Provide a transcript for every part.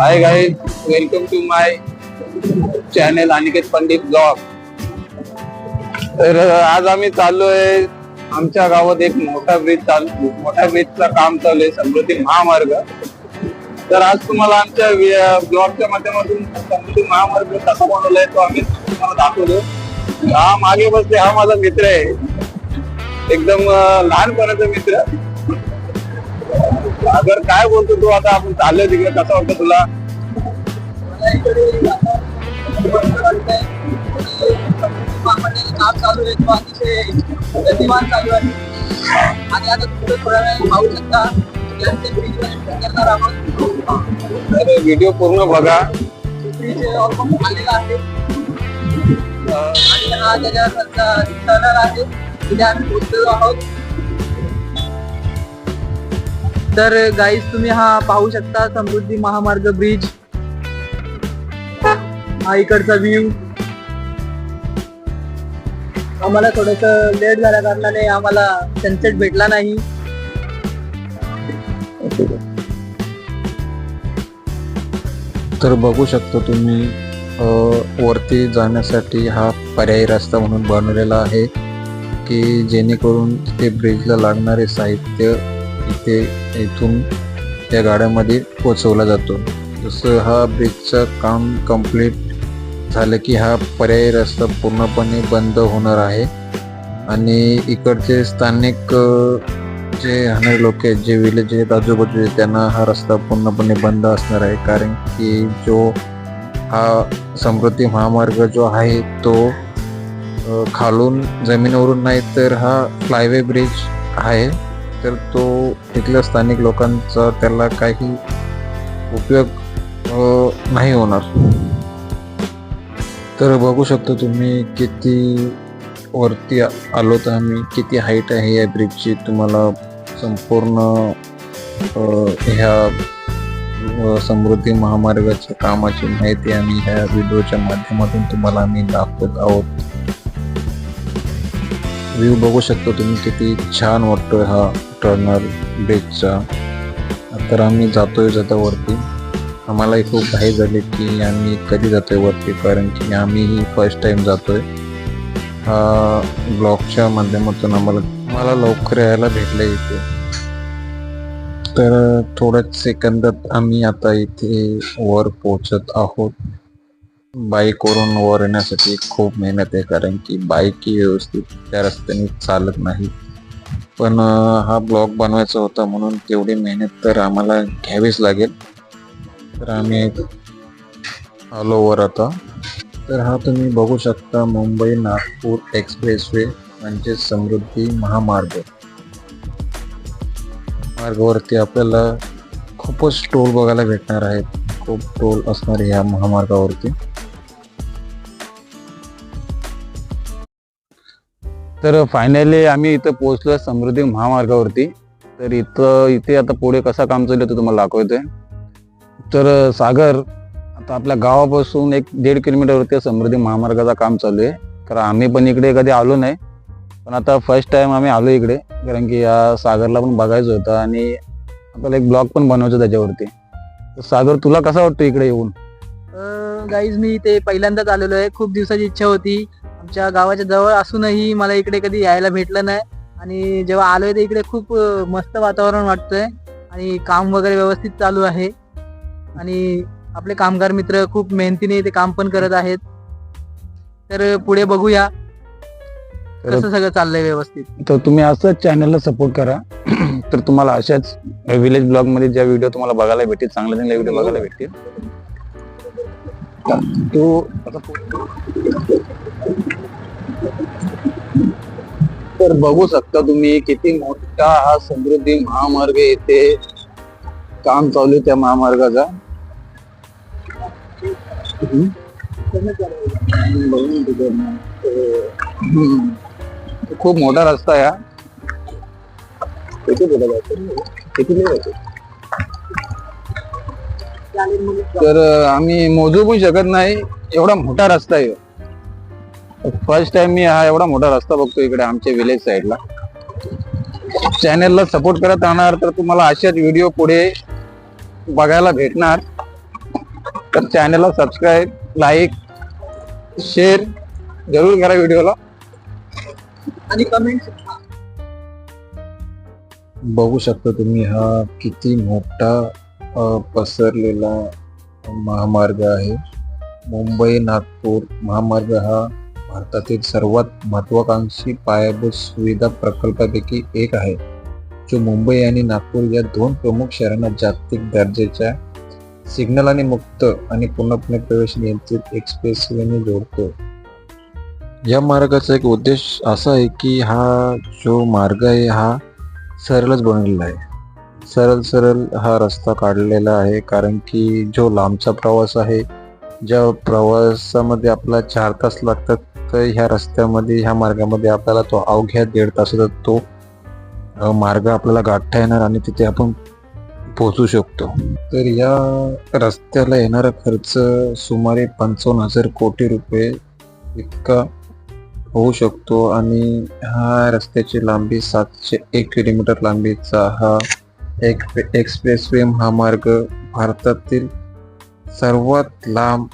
Hi guys welcome to my channel Aniket Pandit blog तर आज आम्ही चाललोय आमच्या गावात एक मोठा ब्रिज चालू मोठ्या ब्रिजचा काम चालू आहे समृद्धी महामार्ग. तर आज तुम्हाला आमच्या ब्लॉगच्या माध्यमातून समृद्धी महामार्ग कसा बनवलाय तो आम्ही तुम्हाला दाखवतो. हा मागे बसले हा माझा मित्र आहे. एकदम लहानपणाचा मित्र. अगर काय बोलतो तू आता आपण चाललोय तिकडे कसं वाटतं तुला? काम चालू आहे तो अतिशय गतिमान चालू आहे आणि आता तुम्ही थोड्या वेळ पाहू शकता यांचे ब्रिज करणार आहोत व्हिडिओ पूर्ण बघा. ब्रिज ऑलमोस्ट आलेला आहे आणि हा त्याच्या टर्नर आहे तिथे आम्ही पोहोचलेलो आहोत तर गाईज तुम्ही हा पाहू शकता समृद्धी महामार्ग ब्रिज हा इकडचा व्ह्यू आम्हाला थोडस लेट झाल्या कारणाने आम्हाला सनसेट भेटला नाही. तर बघू शकता तुम्ही अ, वरती जाण्यासाठी हा पर्यायी रस्ता म्हणून बनवलेला आहे की जेणेकरून ते ब्रिजला लागणारे साहित्य इथे इथून या गाड्यामध्ये पोचवला जातो. जसं हा ब्रिजचं काम कंप्लीट झालं की हा पर्यायी रस्ता पूर्णपणे बंद होणार आहे. आणि इकडचे स्थानिक जे राहणारे लोक आहेत जे विलेज आहेत आजूबाजूचे त्यांना हा रस्ता पूर्णपणे बंद असणार आहे. कारण की जो हा समृद्धी महामार्ग जो आहे तो खालून जमिनीवरून नाही तर हा फ्लायवे ब्रिज आहे. तर तो तिथल्या स्थानिक लोकांचा त्याला काही उपयोग नाही होणार. तर बघू शकता तुम्ही किती वरती आलो तर आम्ही किती हाईट आहे या ब्रिजची तुम्हाला संपूर्ण ह्या समृद्धी महामार्गाच्या कामाची माहिती आम्ही ह्या व्हिडिओच्या माध्यमातून तुम्हाला आम्ही दाखवत आहोत. व्ह्यू बघू शकतो तुम्ही किती छान वाटतोय हा टर्नर ब्रिजचा तर आम्ही जातोय जाता वरती आम्हालाही खूप घाई झाली की आम्ही कधी जातोय वरती? कारण की आम्हीही फर्स्ट टाइम जातोय. हा ब्लॉगच्या माध्यमातून आम्हाला मला लवकर यायला भेटलं इथे. तर थोड्याच सेकंदात आम्ही आता इथे वर पोचत आहोत. बाईकवरून वर येण्यासाठी खूप मेहनत आहे कारण की बाईक ही व्यवस्थित त्या रस्त्याने चालत नाही. पण हा ब्लॉग बनवायचा होता म्हणून तेवढी मेहनत तर आम्हाला घ्यावीच लागेल. तर आम्ही आलो वर आता. तर हा तुम्ही बघू शकता मुंबई नागपूर एक्सप्रेसवे म्हणजे समृद्धी महामार्ग. मार्गावरती आपल्याला खूपच टोल बघायला भेटणार आहेत. खूप टोल असणार ह्या महामार्गावरती. तर फायनली आम्ही इथं पोहोचलो समृद्धी महामार्गावरती. तर इथं इथे आता पुढे कसं काम चालू तो तुम्हाला दाखवतोय. तर सागर आता आपल्या गावापासून एक दीड किलोमीटरवरती समृद्धी महामार्गाचं काम चालू आहे. कारण आम्ही पण इकडे कधी आलो नाही. पण आता फर्स्ट टाइम आम्ही आलो इकडे. कारण की या सागरला पण बघायचं होतं आणि आपल्याला एक ब्लॉग पण बनवायचं त्याच्यावरती. तर सागर तुला कसं वाटतं इकडे येऊन? गाईज मी इथे पहिल्यांदाच आलेलो आहे. खूप दिवसाची इच्छा होती. आमच्या गावाच्या जवळ असूनही मला इकडे कधी यायला भेटलं नाही. आणि जेव्हा आलोय तर इकडे खूप मस्त वातावरण वाटतंय. आणि काम वगैरे व्यवस्थित चालू आहे. आणि आपले कामगार मित्र खूप मेहनतीने इथे काम पण करत आहेत. तर पुढे बघूया कसं सगळं चाललंय व्यवस्थित. तर तुम्ही असंच चॅनलला सपोर्ट करा. तर तुम्हाला अशाच विलेज ब्लॉगमध्ये ज्या व्हिडिओ तुम्हाला बघायला भेटतील चांगले चांगले व्हिडिओ बघायला भेटतील. तो तर बघू शकता तुम्ही किती मोठा हा समृद्धी महामार्ग येथे काम चालू आहे त्या महामार्गाचा. खूप मोठा रस्ता आहे हा. तर आम्ही मोजू पण शकत नाही. एवढा मोठा रस्ता आहे. फर्स्ट टाइम मी हा एवढा मोठा रस्ता बघतो इकडे आमच्या विलेज साईडला चॅनेलला सपोर्ट करत राहणार तर तुम्हाला अशाच व्हिडिओ पुढे बघायला भेटणार. तर चॅनलला सबस्क्राईब लाईक शेअर जरूर करा व्हिडिओला आणि कमेंट बघू शकता तुम्ही हा किती मोठा पसरलेला महामार्ग आहे. मुंबई नागपूर महामार्ग हा भारतातील सर्वात महत्वाकांक्षी पायाभूत सुविधा प्रकल्पापैकी एक आहे. जो मुंबई आणि नागपूर या दोन प्रमुख शहरांना जागतिक दर्जाच्या सिग्नल आणि मुक्त आणि पूर्णपणे प्रवेश नियंत्रित एक्सप्रेसवेने जोडतो या मार्गाचा एक उद्देश असा आहे की हा जो मार्ग आहे हा सरळच बनवलेला आहे. सरळ सरळ हा रस्ता काढलेला आहे कारण की जो लांबचा प्रवास आहे ज्या प्रवासामध्ये आपला चार तास लागतात तर ह्या रस्त्यामध्ये ह्या मार्गामध्ये आपल्याला तो अवघ्या दीड तासाचा तो मार्ग आपल्याला गाठता येणार आणि तिथे आपण पोहोचू शकतो. तर या रस्त्याला येणारा खर्च सुमारे पंचावन्न हजार कोटी रुपये इतका होऊ शकतो आणि हा रस्त्याची लांबी सातशे एक किलोमीटर लांबीचा हा एक एक्सप्रेस वे महामार्ग भारतातील सर्वात लांब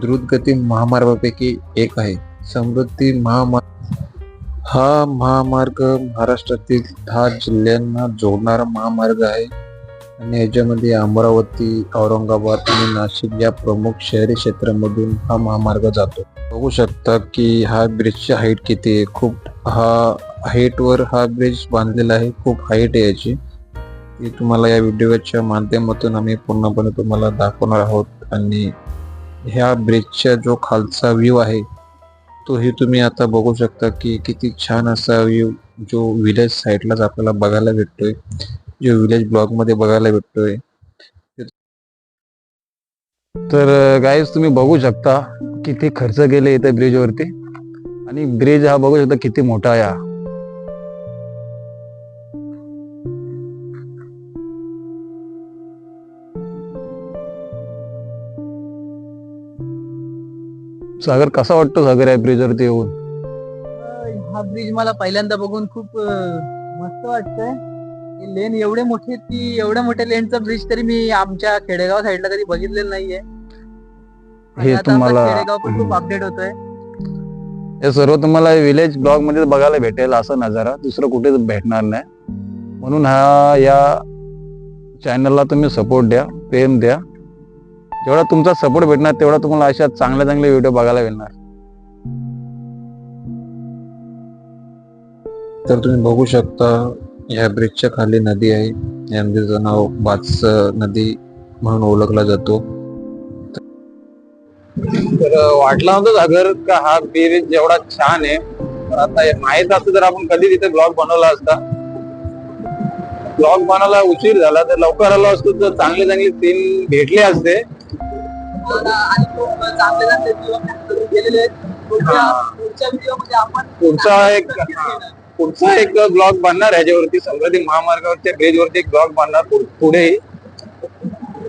द्रुतगती महामार्गापैकी एक आहे. समृद्धी महामार्ग हा महामार्ग महाराष्ट्रातील दहा जिल्ह्यांना जोडणारा महामार्ग आहे. आणि याच्यामध्ये अमरावती औरंगाबाद आणि नाशिक या प्रमुख शहरी क्षेत्रामधून हा महामार्ग जातो. बघू शकता की हा ब्रिजची हाईट किती आहे? खूप हा हाईटवर हा ब्रिज बांधलेला आहे. खूप हाईट आहे याची. ती तुम्हाला या व्हिडिओच्या माध्यमातून आम्ही पूर्णपणे तुम्हाला दाखवणार आहोत. आणि ह्या ब्रिजचा जो खालचा व्ह्यू आहे तोही तुम्ही आता बघू शकता की किती छान असा व्ह्यू जो विलेज साईडलाच आपल्याला बघायला भेटतोय. जो विलेज ब्लॉगमध्ये बघायला भेटतोय. तर गाईज तुम्ही बघू शकता किती खर्च केले इथे ब्रिज वरती. आणि ब्रिज हा बघू शकता किती मोठा आहे हा. सागर कसा वाटतो सागर या ब्रिज वरती येऊन? हा ब्रिज मला पहिल्यांदा बघून खूप मस्त वाटतंय. लेन एवढे मोठे आहेत की एवढ्या मोठ्या लेनचा ब्रिज तरी मी आमच्या खेडेगाव साईडला कधी बघितलेलं नाहीये. हे तुम्हाला- खेडेगाव पण खूप अपडेट होतोय. हे सर्व तुम्हाला विलेज ब्लॉगमध्ये बघायला भेटेल असा नजारा. दुसरं कुठेच भेटणार नाही. म्हणून हा या चॅनलला तुम्ही सपोर्ट द्या प्रेम द्या. जेवढा तुमचा सपोर्ट भेटणार तेवढा तुम्हाला अशा चांगल्या चांगले व्हिडिओ बघायला मिळणार. तर तुम्ही बघू शकता ह्या ब्रिजच्या खाली नदी आहे. या नदीचं नाव बाच नदी म्हणून ओळखला जातो. तर वाटला नव्हतं सागर का हा ब्रिज जेवढा छान आहे. तर आता माहीत असतं तर आपण कधी तिथे ब्लॉग बनवला असता. ब्लॉग बनवायला उशीर झाला तर लवकर आलो असतो तर चांगले चांगले सीन भेटले असते. पुढचा एक पुढचा एक ब्लॉक बांधणार ह्याच्यावरती समृद्धी महामार्गावरच्या ब्रिजवरती एक ब्लॉग बांधणार पुढे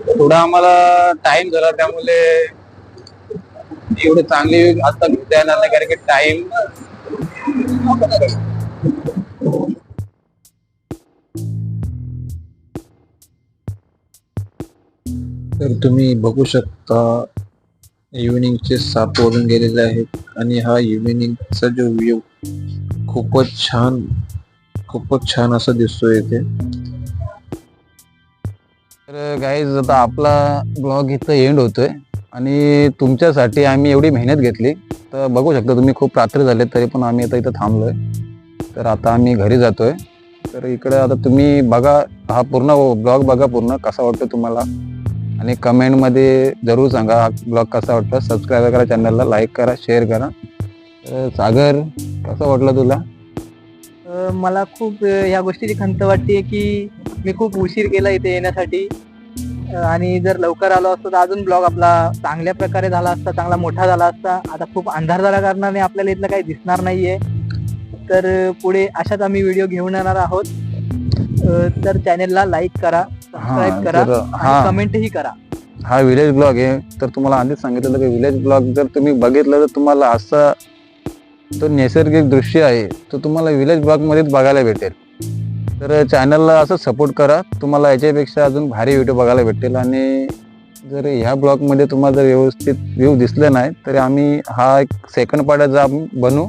थोडा आम्हाला टाइम झाला त्यामुळे एवढे चांगली आता घेता येणार नाही कारण की टाइम तर तुम्ही बघू शकता इव्हिनिंगचे साप वरून गेलेले आहेत आणि हा इव्हिनिंगचा जो व्ह्यू खूपच छान खूपच छान असं दिसतोय इथे. तर गाईज आता आपला ब्लॉग इथं एंड होतोय. आणि तुमच्यासाठी आम्ही एवढी मेहनत घेतली. तर बघू शकता तुम्ही खूप रात्री झाले तरी पण आम्ही आता इथं थांबलोय. तर आता आम्ही घरी जातोय. तर इकडे आता तुम्ही बघा हा पूर्ण ब्लॉग बघा पूर्ण कसा वाटतो तुम्हाला? आणि कमेंटमध्ये जरूर सांगा हा ब्लॉग कसा वाटतो सबस्क्राईब करा चॅनलला लाईक करा शेअर करा. तर सागर कसं वाटलं तुला? अं, मला खूप अं, या गोष्टीची खंत वाटते की मी खूप उशीर केला इथे येण्यासाठी. अं, आणि जर लवकर आलो असतो तर अजून ब्लॉग आपला चांगल्या प्रकारे झाला असता चांगला मोठा झाला असता. आता खूप अंधार झाल्या कारणाने आपल्याला इथलं काही दिसणार नाहीये. तर अं, पुढे अशाच आम्ही व्हिडिओ घेऊन येणार आहोत. अं, तर चॅनेलला लाईक करा सबस्क्राईब करा तर हा. आणि कमेंटही करा. हा विलेज ब्लॉग आहे. तर तुम्हाला आधीच सांगितलं की विलेज ब्लॉग जर तुम्ही बघितलं तर तुम्हाला असं तो नैसर्गिक दृश्य आहे तो तुम्हाला विलेज ब्लॉगमध्येच बघायला भेटेल. तर चॅनलला असं सपोर्ट करा तुम्हाला याच्यापेक्षा अजून भारी व्हिडिओ बघायला भेटेल आणि जर ह्या ब्लॉगमध्ये तुम्हाला जर व्यवस्थित व्ह्यू दिसले नाही तर आम्ही हा एक सेकंड पार्ट बनवू